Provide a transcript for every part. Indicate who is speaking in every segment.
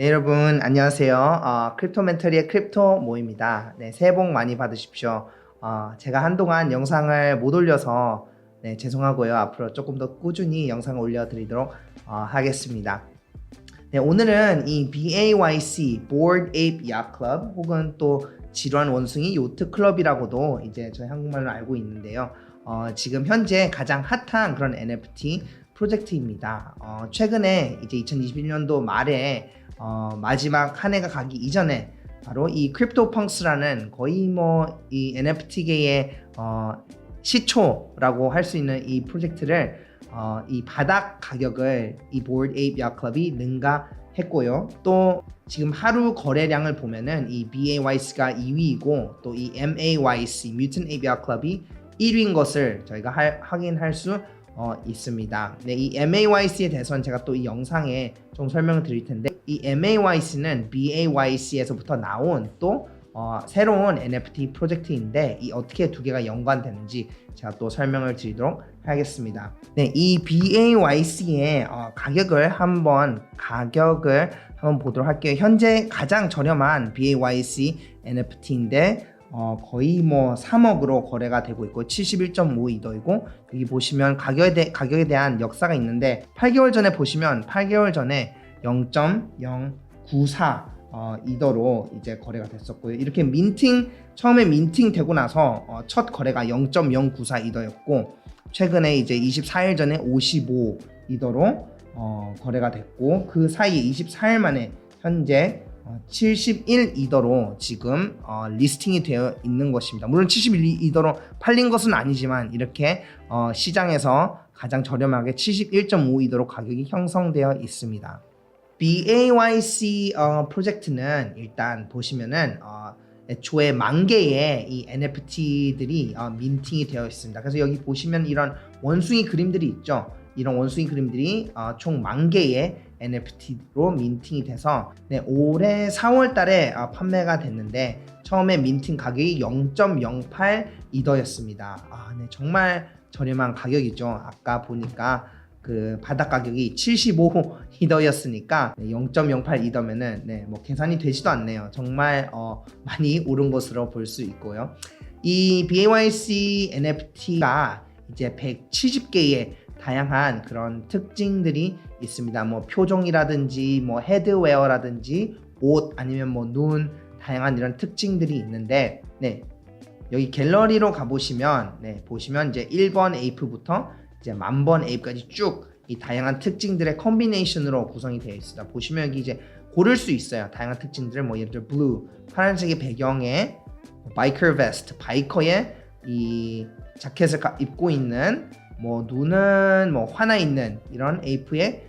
Speaker 1: 네, 여러분 안녕하세요. 어, 크립토 멘터리의 크립토 모입니다. 네, 새해 복 많이 받으십시오. 어, 제가 한동안 영상을 못 올려서 네, 죄송하고요. 앞으로 조금 더 꾸준히 영상을 올려드리도록 어, 하겠습니다. 네, 오늘은 이 BAYC Board Ape Yacht Club 혹은 또 질환 원숭이 요트 클럽이라고도 이제 저희 한국말로 알고 있는데요. 어, 지금 현재 가장 핫한 그런 NFT 프로젝트입니다. 어, 최근에 이제 2021년도 말에 어, 마지막 한 해가 가기 이전에 바로 이 크립토 펑스라는 거의 뭐 이 NFT계의 어, 시초라고 할 수 있는 이 프로젝트를 어, 이 바닥 가격을 이 보드 에이프 야 클럽이 능가했고요. 또 지금 하루 거래량을 보면은 이 BAYC가 2위이고 또 이 MAYC Mutant Ape Yacht Club이 1위인 것을 저희가 할- 확인할 수 어, 있습니다. 네, 이 MAYC에 대해서는 제가 또 이 영상에 좀 설명을 드릴 텐데 이 MAYC는 BAYC에서부터 나온 또 어, 새로운 NFT 프로젝트인데 이 어떻게 두 개가 연관되는지 제가 또 설명을 드리도록 하겠습니다. 네, 이 BAYC의 어, 가격을 한번 가격을 한번 보도록 할게요. 현재 가장 저렴한 BAYC NFT인데 어, 거의 뭐 3억으로 거래가 되고 있고 71.5 이더이고 여기 보시면 가격에, 대, 가격에 대한 역사가 있는데 8개월 전에 보시면 8개월 전에 0.094 어, 이더로 이제 거래가 됐었고요. 이렇게 민팅 처음에 민팅 되고 나서 어, 첫 거래가 0.094 이더였고 최근에 이제 24일 전에 55 이더로 어, 거래가 됐고 그 사이에 24일 만에 현재 어, 71 이더로 지금 어, 리스팅이 되어 있는 것입니다. 물론 71 이더로 팔린 것은 아니지만 이렇게 어, 시장에서 가장 저렴하게 71.5 이더로 가격이 형성되어 있습니다. BAYC 어, 프로젝트는 일단 보시면은 어, 애초에 만 개의 이 NFT들이 어, 민팅이 되어 있습니다. 그래서 여기 보시면 이런 원숭이 그림들이 있죠. 이런 원숭이 그림들이 어, 총만 개의 NFT로 민팅이 돼서 네, 올해 4월 달에 어, 판매가 됐는데 처음에 민팅 가격이 0.08 이더였습니다. 아, 네, 정말 저렴한 가격이죠. 아까 보니까 그 바닥 가격이 75 이더였으니까 0.08 이더면은 네, 뭐 계산이 되지도 않네요. 정말 어, 많이 오른 것으로 볼 수 있고요. 이 BAYC NFT가 이제 170개의 다양한 그런 특징들이 있습니다. 뭐 표정이라든지 뭐 헤드웨어라든지 옷 아니면 뭐 눈 다양한 이런 특징들이 있는데 네. 여기 갤러리로 가 보시면 네, 보시면 이제 1번 에이프부터 이제 만번 에이프까지 쭉 이 다양한 특징들의 컨비네이션으로 구성이 되어 있습니다. 보시면 여기 이제 고를 수 있어요. 다양한 특징들을 뭐 예를 들어 블루 파란색의 배경에 바이커 베스트 바이커의 이 자켓을 가- 입고 있는 뭐 눈은 뭐 화나 있는 이런 에이프의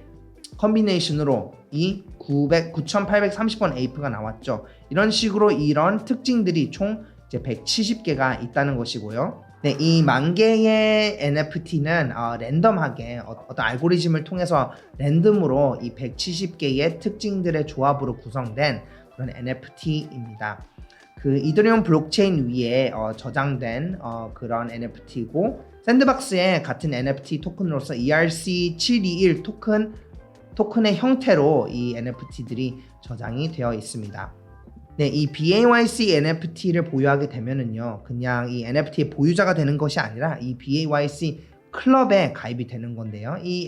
Speaker 1: 컨비네이션으로 이 900, 9830번 에이프가 나왔죠. 이런 식으로 이런 특징들이 총 이제 170개가 있다는 것이고요. 네, 이 만 개의 NFT는 어, 랜덤하게 어, 어떤 알고리즘을 통해서 랜덤으로 이 170개의 특징들의 조합으로 구성된 그런 NFT입니다. 그 이더리움 블록체인 위에 어, 저장된 어, 그런 NFT고 샌드박스의 같은 NFT 토큰으로서 E ERC721 토큰 토큰의 형태로 이 NFT들이 저장이 되어 있습니다. 네, 이 BAYC NFT를 보유하게 되면은요, 그냥 이 NFT의 보유자가 되는 것이 아니라 이 BAYC 클럽에 가입이 되는 건데요. 이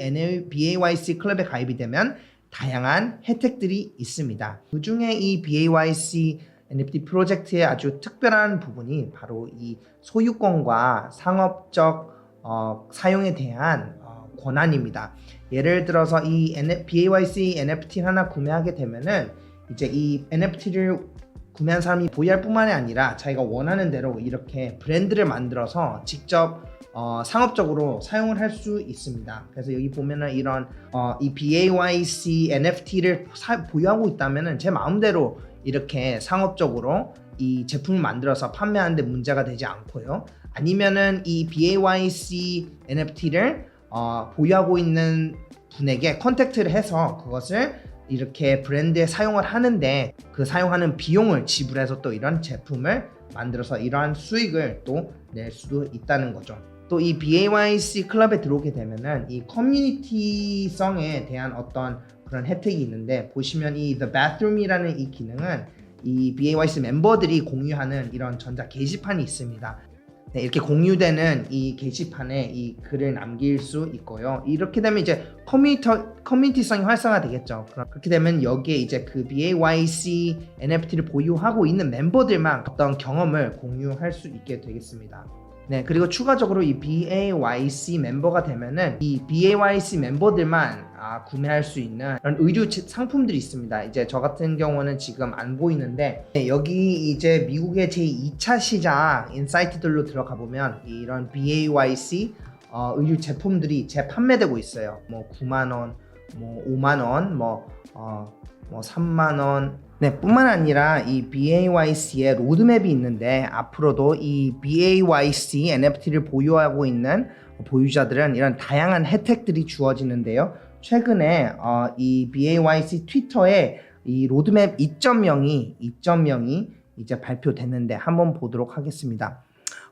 Speaker 1: BAYC 클럽에 가입이 되면 다양한 혜택들이 있습니다. 그 중에 이 BAYC NFT 프로젝트의 아주 특별한 부분이 바로 이 소유권과 상업적 어, 사용에 대한 어, 권한입니다. 예를 들어서 이 BAYC NFT 하나 구매하게 되면은 이제 이 NFT를 구매한 사람이 보유할 뿐만이 아니라 자기가 원하는 대로 이렇게 브랜드를 만들어서 직접 어, 상업적으로 사용을 할 수 있습니다. 그래서 여기 보면은 이런 어, 이 BAYC NFT를 보유하고 있다면은 제 마음대로 이렇게 상업적으로 이 제품을 만들어서 판매하는데 문제가 되지 않고요. 아니면은 이 BAYC NFT를 어, 보유하고 있는 분에게 컨택트를 해서 그것을 이렇게 브랜드에 사용을 하는데 그 사용하는 비용을 지불해서 또 이런 제품을 만들어서 이러한 수익을 또 낼 수도 있다는 거죠. 또 이 BAYC 클럽에 들어오게 되면은 이 커뮤니티성에 대한 어떤 그런 혜택이 있는데 보시면 이 The Bathroom이라는 이 기능은 이 BAYC 멤버들이 공유하는 이런 전자 게시판이 있습니다. 네, 이렇게 공유되는 이 게시판에 이 글을 남길 수 있고요. 이렇게 되면 이제 커뮤니티 커뮤니티성이 활성화되겠죠. 그렇게 되면 여기에 이제 그 BAYC NFT를 보유하고 있는 멤버들만 어떤 경험을 공유할 수 있게 되겠습니다. 네, 그리고 추가적으로 이 BAYC 멤버가 되면은 이 BAYC 멤버들만 아, 구매할 수 있는 그런 의류 제- 상품들이 있습니다. 이제 저 같은 경우는 지금 안 보이는데 네, 여기 이제 미국의 제 2차 시장 인사이트들로 들어가 보면 이런 BAYC 어, 의류 제품들이 재판매되고 있어요. 뭐 9만 원, 뭐 5만 원, 뭐 어, 뭐 3만 원. 네, 뿐만 아니라 이 BAYC의 로드맵이 있는데 앞으로도 이 BAYC NFT를 보유하고 있는 보유자들은 이런 다양한 혜택들이 주어지는데요. 최근에 어, 이 BAYC 트위터에 이 로드맵 2.0이 2.0이 이제 발표됐는데 한번 보도록 하겠습니다.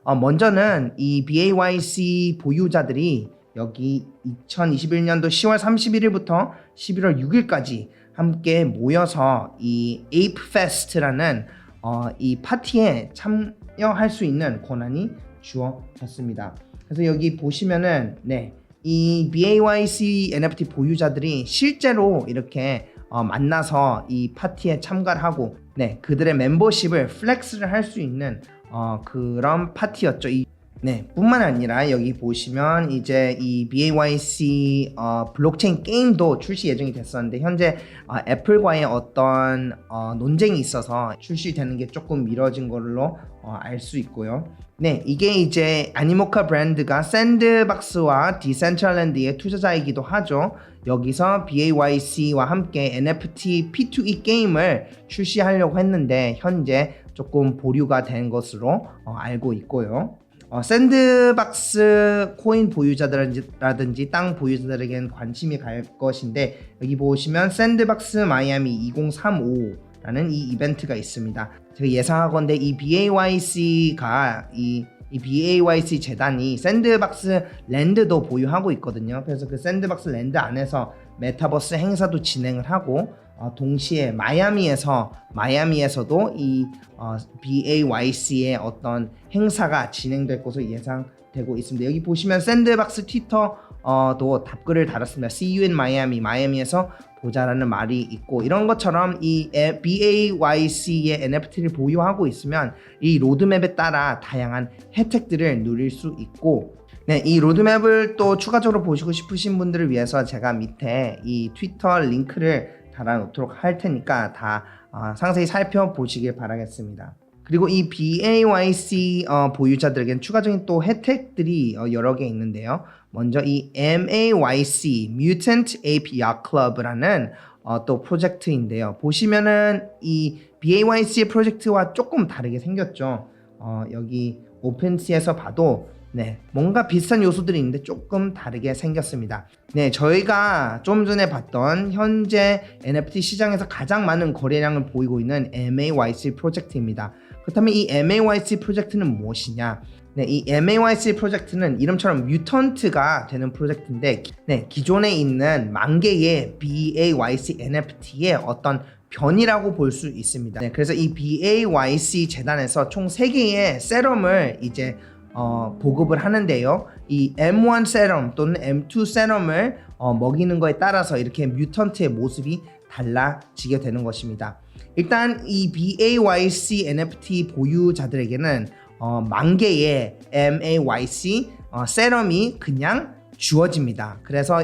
Speaker 1: 어, 먼저는 이 BAYC 보유자들이 여기 2021년도 10월 31일부터 11월 6일까지 함께 모여서 이 Ape Fest라는 어, 이 파티에 참여할 수 있는 권한이 주어졌습니다. 그래서 여기 보시면은 네, 이 BAYC NFT 보유자들이 실제로 이렇게 어, 만나서 이 파티에 참가를 하고 네, 그들의 멤버십을 플렉스를 할 수 있는 어, 그런 파티였죠. 이, 네, 뿐만 아니라 여기 보시면 이제 이 BAYC 어, 블록체인 게임도 출시 예정이 됐었는데 현재 어, 애플과의 어떤 어, 논쟁이 있어서 출시되는 게 조금 미뤄진 걸로 어, 알 수 있고요. 네, 이게 이제 애니모카 브랜드가 샌드박스와 디센트럴랜드의 투자자이기도 하죠. 여기서 BAYC와 함께 NFT P2E 게임을 출시하려고 했는데 현재 조금 보류가 된 것으로 어, 알고 있고요. 어, 샌드박스 코인 보유자들라든지 땅 보유자들에게는 관심이 갈 것인데 여기 보시면 샌드박스 마이애미 2035 라는 이 이벤트가 있습니다. 제가 예상하건대 이 BAYC가 이, 이 BAYC 재단이 샌드박스 랜드도 보유하고 있거든요. 그래서 그 샌드박스 랜드 안에서 메타버스 행사도 진행을 하고 어, 동시에 마이애미에서 마이애미에서도 이 어, BAYC의 어떤 행사가 진행될 것으로 예상되고 있습니다. 여기 보시면 샌드박스 트위터 도 답글을 달았습니다. See you in Miami. 마이애미에서 보자라는 말이 있고 이런 것처럼 이 에- BAYC의 NFT를 보유하고 있으면 이 로드맵에 따라 다양한 혜택들을 누릴 수 있고 네, 이 로드맵을 또 추가적으로 보시고 싶으신 분들을 위해서 제가 밑에 이 트위터 링크를 달아놓도록 할 테니까 다 어, 상세히 살펴보시길 바라겠습니다. 그리고 이 BAYC 어, 보유자들에겐 추가적인 또 혜택들이 어, 여러 개 있는데요. 먼저 이 MAYC Mutant Ape Yacht Club라는 어, 또 프로젝트인데요. 보시면은 이 BAYC의 프로젝트와 조금 다르게 생겼죠. 어, 여기 오픈시에서 봐도 네, 뭔가 비슷한 요소들이 있는데 조금 다르게 생겼습니다. 네, 저희가 좀 전에 봤던 현재 NFT 시장에서 가장 많은 거래량을 보이고 있는 MAYC 프로젝트입니다. 그렇다면 이 MAYC 프로젝트는 무엇이냐? 네, 이 MAYC 프로젝트는 이름처럼 뮤턴트가 되는 프로젝트인데, 네, 기존에 있는 만 개의 BAYC NFT의 어떤 변이라고 볼 수 있습니다. 네, 그래서 이 BAYC 재단에서 총 3개의 세럼을 이제 어, 보급을 하는데요. 이 M1 세럼 또는 M2 세럼을 어, 먹이는 거에 따라서 이렇게 뮤턴트의 모습이 달라지게 되는 것입니다. 일단 이 BAYC NFT 보유자들에게는 어, 만 개의 MAYC 어, 세럼이 그냥 주어집니다. 그래서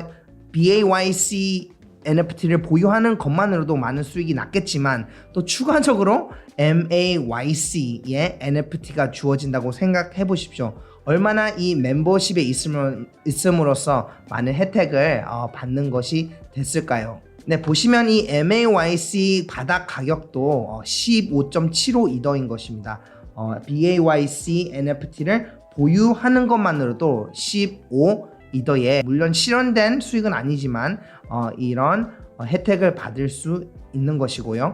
Speaker 1: BAYC NFT를 보유하는 것만으로도 많은 수익이 났겠지만 또 추가적으로 MAYC의 NFT가 주어진다고 생각해 보십시오. 얼마나 이 멤버십에 있음으로, 있음으로써 많은 혜택을 어, 받는 것이 됐을까요? 네, 보시면 이 MAYC 바닥 가격도 어, 15.75 이더인 것입니다. 어, BAYC NFT를 보유하는 것만으로도 15 이더에 물론 실현된 수익은 아니지만 어, 이런 어, 혜택을 받을 수 있는 것이고요.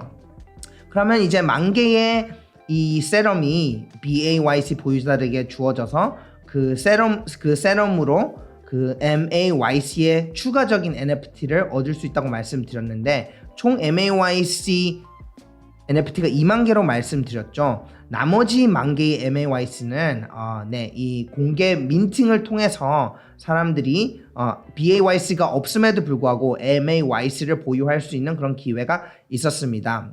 Speaker 1: 그러면 이제 만 개의 이 세럼이 BAYC 보유자들에게 주어져서 그 세럼 그 세럼으로 그그 MAYC의 추가적인 NFT를 얻을 수 있다고 말씀드렸는데 총 MAYC NFT가 2만 개로 말씀드렸죠. 나머지 만 개의 MAYC는 어, 네, 이 공개 민팅을 통해서 사람들이 어, BAYC가 없음에도 불구하고 MAYC를 보유할 수 있는 그런 기회가 있었습니다.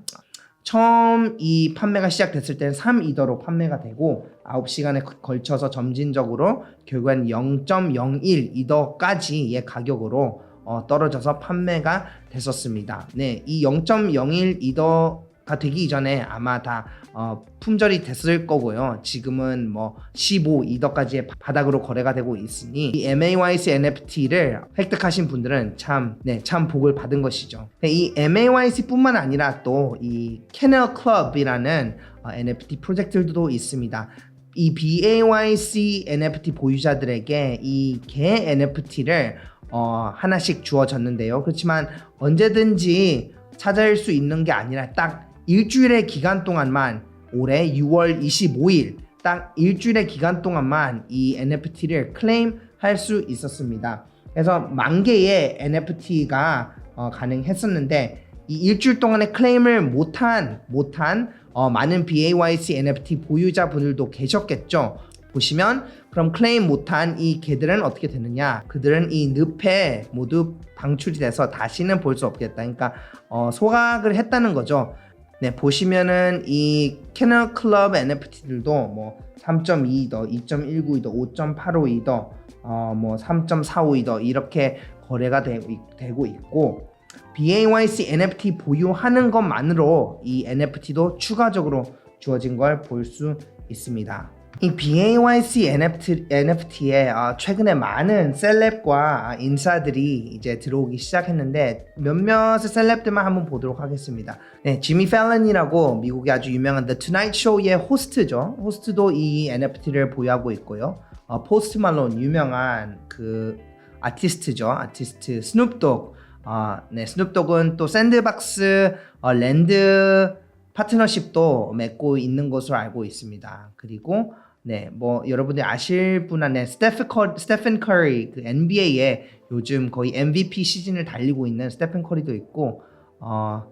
Speaker 1: 처음 이 판매가 시작됐을 때는 3이더로 판매가 되고 9시간에 걸쳐서 점진적으로 결국엔 0.01 이더까지의 가격으로 어, 떨어져서 판매가 됐었습니다. 네, 이 0.01 이더 가 되기 이전에 아마 다 어, 품절이 됐을 거고요. 지금은 뭐 15 이더까지의 바닥으로 거래가 되고 있으니 이 MAYC NFT를 획득하신 분들은 참, 네, 참 복을 받은 것이죠. 네, 이 MAYC뿐만 아니라 또 이 캐널 클럽이라는 어, NFT 프로젝트들도 있습니다. 이 BAYC NFT 보유자들에게 이 개 NFT를 어, 하나씩 주어졌는데요. 그렇지만 언제든지 찾아올 수 있는 게 아니라 딱 일주일의 기간 동안만 올해 6월 25일 딱 일주일의 기간 동안만 이 NFT를 클레임할 수 있었습니다. 그래서 만 개의 NFT가 어, 가능했었는데 이 일주일 동안에 클레임을 못한 못한 어, 많은 BAYC NFT 보유자분들도 계셨겠죠. 보시면 그럼 클레임 못한 이 개들은 어떻게 되느냐? 그들은 이 늪에 모두 방출이 돼서 다시는 볼 수 없겠다. 그러니까 어, 소각을 했다는 거죠. 네 보시면은 이 캐널 클럽 NFT들도 뭐 3.2더, 2.19더, 5.85더, 어 뭐 3.45더 이렇게 거래가 있- 되고 있고 BAYC NFT 보유하는 것만으로 이 NFT도 추가적으로 주어진 걸 볼 수 있습니다. 이 BAYC NFT, NFT에 어, 최근에 많은 셀럽과 인사들이 이제 들어오기 시작했는데 몇몇의 셀럽들만 한번 보도록 하겠습니다. 네, 지미 펠런이라고 미국의 아주 유명한 The Tonight Show의 호스트죠. 호스트도 이 NFT를 보유하고 있고요. 어, 포스트 말론 유명한 그 아티스트죠. 아티스트 스눕독. 어, 네, 스눕독은 또 샌드박스 어, 랜드 파트너십도 맺고 있는 것으로 알고 있습니다. 그리고 네, 뭐 여러분들 아실 분한 네, 스테픈 커 스테픈 커리 그 NBA에 요즘 거의 MVP 시즌을 달리고 있는 스테픈 커리도 있고 어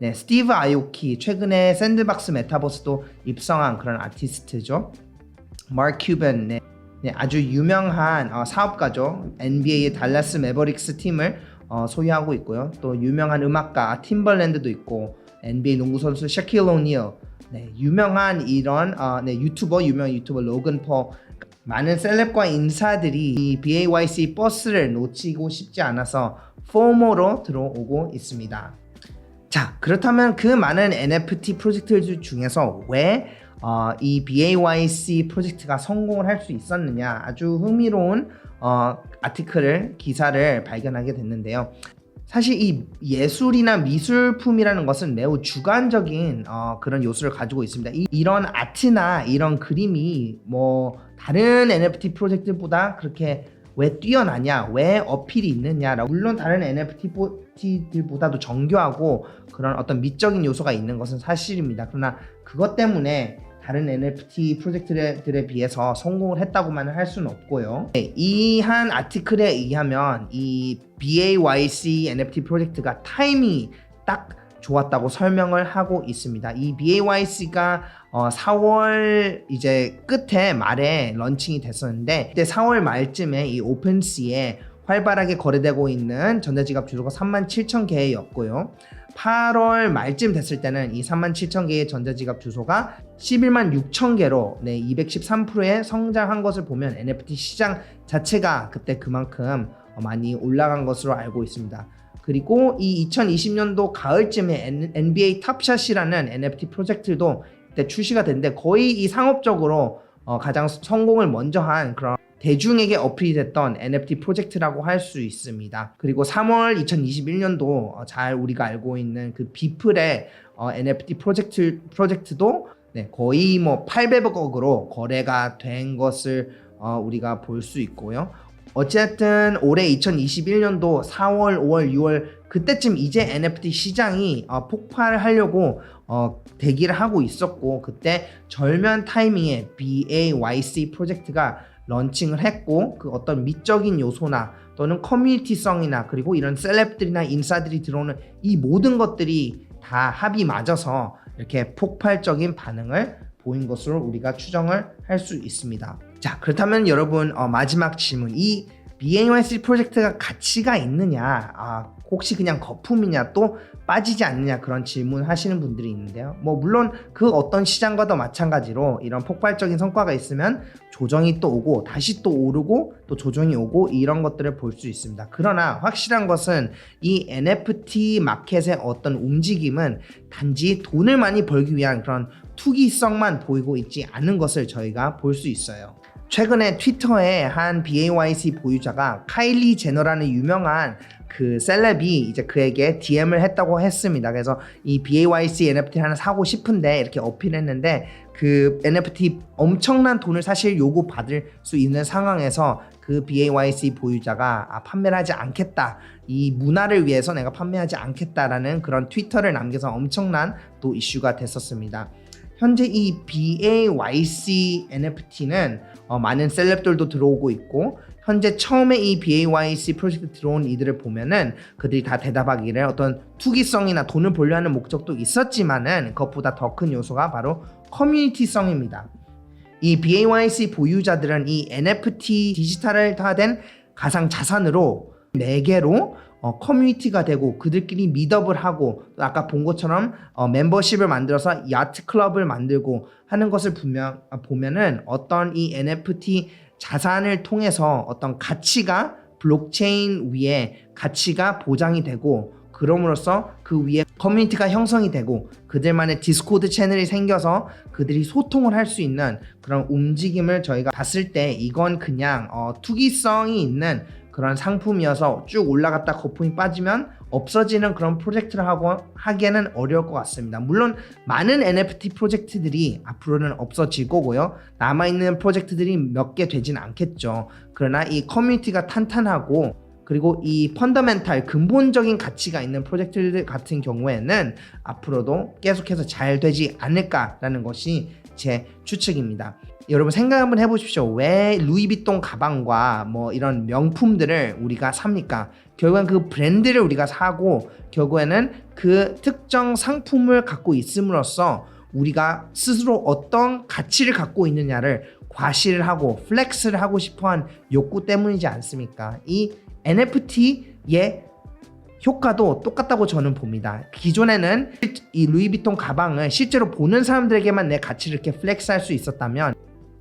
Speaker 1: 네, 스티브 아이오키 최근에 샌드박스 메타버스도 입성한 그런 아티스트죠. 마크 큐벤 네, 네, 아주 유명한 어, 사업가죠. NBA의 달라스 매버릭스 팀을 어, 소유하고 있고요. 또 유명한 음악가 팀벌랜드도 있고 NBA 농구 선수 샤킬 오니어 네, 유명한 이런 어, 네, 유튜버 유명한 유튜버 로건 폴 많은 셀럽과 인사들이 이 BAYC 버스를 놓치고 싶지 않아서 포모로 들어오고 있습니다. 자 그렇다면 그 많은 NFT 프로젝트들 중에서 왜 어, 이 BAYC 프로젝트가 성공을 할 수 있었느냐 아주 흥미로운 어, 아티클을 기사를 발견하게 됐는데요. 사실 이 예술이나 미술품이라는 것은 매우 주관적인 어, 그런 요소를 가지고 있습니다. 이, 이런 아트나 이런 그림이 뭐 다른 NFT 프로젝트보다 그렇게 왜 뛰어나냐, 왜 어필이 있느냐. 물론 다른 NFT들보다도 정교하고 그런 어떤 미적인 요소가 있는 것은 사실입니다. 그러나 그것 때문에 다른 NFT 프로젝트들에 비해서 성공을 했다고만 할 수는 없고요. 네, 이한 아티클에 의하면 이 BAYC NFT 프로젝트가 타이밍이 딱 좋았다고 설명을 하고 있습니다. 이 BAYC가 어, 4월 이제 끝에 말에 런칭이 됐었는데 그때 4월 말쯤에 이 오픈시에 활발하게 거래되고 있는 전자지갑 주소가 3만 7천 개였고요. 8월 말쯤 됐을 때는 이 3만 7천 개의 전자지갑 주소가 11만 6천 개로 네, 213%의 성장한 것을 보면 NFT 시장 자체가 그때 그만큼 어, 많이 올라간 것으로 알고 있습니다. 그리고 이 2020년도 가을쯤에 N- NBA 탑샷이라는 NFT 프로젝트도 그때 출시가 됐는데 거의 이 상업적으로 어, 가장 성공을 먼저 한 그런 대중에게 어필이 됐던 NFT 프로젝트라고 할 수 있습니다. 그리고 3월 2021년도 어, 잘 우리가 알고 있는 그 비플의 어, NFT 프로젝트 프로젝트도 네, 거의 뭐 800억으로 거래가 된 것을 어, 우리가 볼 수 있고요. 어쨌든 올해 2021년도 4월, 5월, 6월 그때쯤 이제 NFT 시장이 어, 폭발하려고 어, 대기를 하고 있었고 그때 절묘한 타이밍에 BAYC 프로젝트가 런칭을 했고 그 어떤 미적인 요소나 또는 커뮤니티성이나 그리고 이런 셀럽들이나 인사들이 들어오는 이 모든 것들이 다 합이 맞아서 이렇게 폭발적인 반응을 보인 것으로 우리가 추정을 할 수 있습니다. 자 그렇다면 여러분 어, 마지막 질문 이 BAYC 프로젝트가 가치가 있느냐 아, 혹시 그냥 거품이냐 또 빠지지 않느냐 그런 질문 하시는 분들이 있는데요. 뭐 물론 그 어떤 시장과도 마찬가지로 이런 폭발적인 성과가 있으면 조정이 또 오고 다시 또 오르고 또 조정이 오고 이런 것들을 볼 수 있습니다. 그러나 확실한 것은 이 NFT 마켓의 어떤 움직임은 단지 돈을 많이 벌기 위한 그런 투기성만 보이고 있지 않은 것을 저희가 볼 수 있어요. 최근에 트위터에 한 BAYC 보유자가 카일리 제너라는 유명한 그 셀럽이 이제 그에게 DM을 했다고 했습니다. 그래서 이 BAYC NFT 하나 사고 싶은데 이렇게 어필했는데 그 NFT 엄청난 돈을 사실 요구 받을 수 있는 상황에서 그 BAYC 보유자가 아, 판매를 하지 않겠다. 이 문화를 위해서 내가 판매하지 않겠다라는 그런 트위터를 남겨서 엄청난 또 이슈가 됐었습니다. 현재 이 BAYC NFT는 어, 많은 셀럽들도 들어오고 있고 현재 처음에 이 BAYC 프로젝트 들어온 이들을 보면은 그들이 다 대답하기를 어떤 투기성이나 돈을 벌려 하는 목적도 있었지만은 그것보다 더 큰 요소가 바로 커뮤니티성입니다. 이 BAYC 보유자들은 이 NFT 디지털화된 가상 자산으로 4개로 어, 커뮤니티가 되고 그들끼리 미더블 하고 또 아까 본 것처럼 어, 멤버십을 만들어서 야트 클럽을 만들고 하는 것을 분명 아, 보면은 어떤 이 NFT 자산을 통해서 어떤 가치가 블록체인 위에 가치가 보장이 되고 그럼으로써 그 위에 커뮤니티가 형성이 되고 그들만의 디스코드 채널이 생겨서 그들이 소통을 할 수 있는 그런 움직임을 저희가 봤을 때 이건 그냥 어, 투기성이 있는 그런 상품이어서 쭉 올라갔다 거품이 빠지면 없어지는 그런 프로젝트를 하고 하기에는 어려울 것 같습니다. 물론 많은 NFT 프로젝트들이 앞으로는 없어질 거고요. 남아있는 프로젝트들이 몇 개 되진 않겠죠. 그러나 이 커뮤니티가 탄탄하고 그리고 이 펀더멘탈 근본적인 가치가 있는 프로젝트들 같은 경우에는 앞으로도 계속해서 잘 되지 않을까라는 것이 제 추측입니다. 여러분 생각 한번 해보십시오. 왜 루이비통 가방과 뭐 이런 명품들을 우리가 삽니까? 결국엔 그 브랜드를 우리가 사고 결국에는 그 특정 상품을 갖고 있음으로써 우리가 스스로 어떤 가치를 갖고 있느냐를 과시를 하고 플렉스를 하고 싶어한 욕구 때문이지 않습니까? 이 NFT의 효과도 똑같다고 저는 봅니다. 기존에는 이 루이비통 가방을 실제로 보는 사람들에게만 내 가치를 이렇게 플렉스할 수 있었다면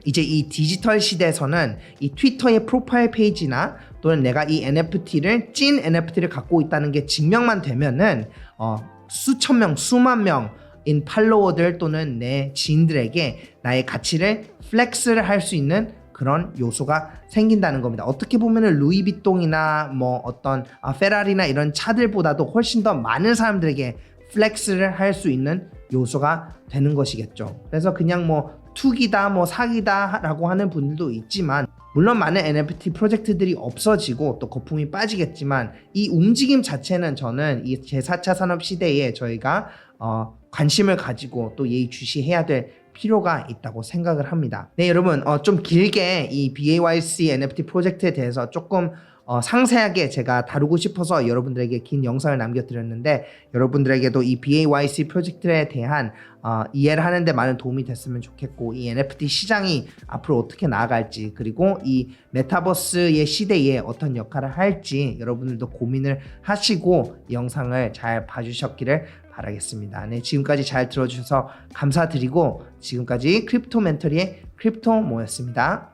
Speaker 1: 이제 이 디지털 시대에서는 이 트위터의 프로파일 페이지나 또는 내가 이 NFT를 찐 NFT를 갖고 있다는 게 증명만 되면은 어, 수천 명, 수만 명인 팔로워들 또는 내 지인들에게 나의 가치를 플렉스를 할 수 있는 그런 요소가 생긴다는 겁니다. 어떻게 보면은 루이비통이나 뭐 어떤 아, 페라리나 이런 차들보다도 훨씬 더 많은 사람들에게 플렉스를 할 수 있는 요소가 되는 것이겠죠. 그래서 그냥 뭐 투기다 뭐 사기다라고 하는 분들도 있지만 물론 많은 NFT 프로젝트들이 없어지고 또 거품이 빠지겠지만 이 움직임 자체는 저는 이 제4차 산업 시대에 저희가 어, 관심을 가지고 또 예의주시해야 될 필요가 있다고 생각을 합니다. 네 여러분 어, 좀 길게 이 BAYC NFT 프로젝트에 대해서 조금 어, 상세하게 제가 다루고 싶어서 여러분들에게 긴 영상을 남겨드렸는데 여러분들에게도 이 BAYC 프로젝트에 대한 어, 이해를 하는데 많은 도움이 됐으면 좋겠고 이 NFT 시장이 앞으로 어떻게 나아갈지 그리고 이 메타버스의 시대에 어떤 역할을 할지 여러분들도 고민을 하시고 이 영상을 잘 봐주셨기를 바라겠습니다. 네, 지금까지 잘 들어주셔서 감사드리고 지금까지 크립토 멘터리의 크립토 모였습니다.